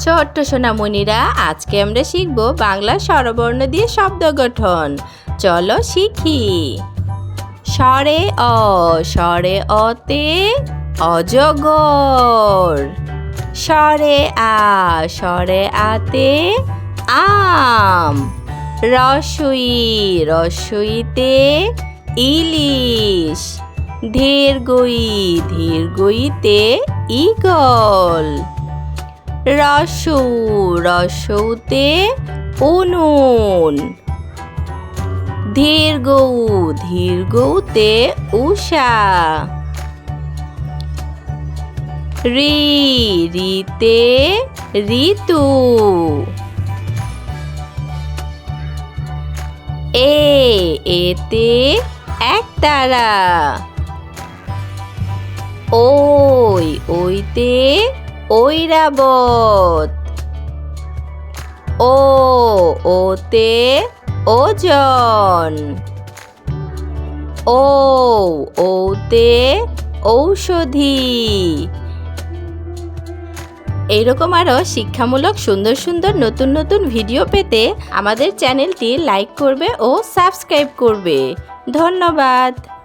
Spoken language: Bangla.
ছোট্ট সোনামণিরা, আজকে আমরা শিখব বাংলা স্বরবর্ণ দিয়ে শব্দ গঠন। চলো শিখি। স্বরে অ, স্বরে অতে অজগর। স্বরে আ, স্বরে আতে আম। রসুই, রসুইতে ইলিশ। ধীরগই, ধীরগইতে ইগল। রসু রসৌতে উনুন। ধীরগৌ ধীরগৌতে উষা। রি রিতে ঋতু। এ এতে একতারা ওই ওইতে ঐরাবত। ও, ওতে ওজন। ও, ওতে ঔষধি। এইরকম আরও শিক্ষামূলক সুন্দর সুন্দর নতুন নতুন ভিডিও পেতে আমাদের চ্যানেলটি লাইক করবে ও সাবস্ক্রাইব করবে। ধন্যবাদ।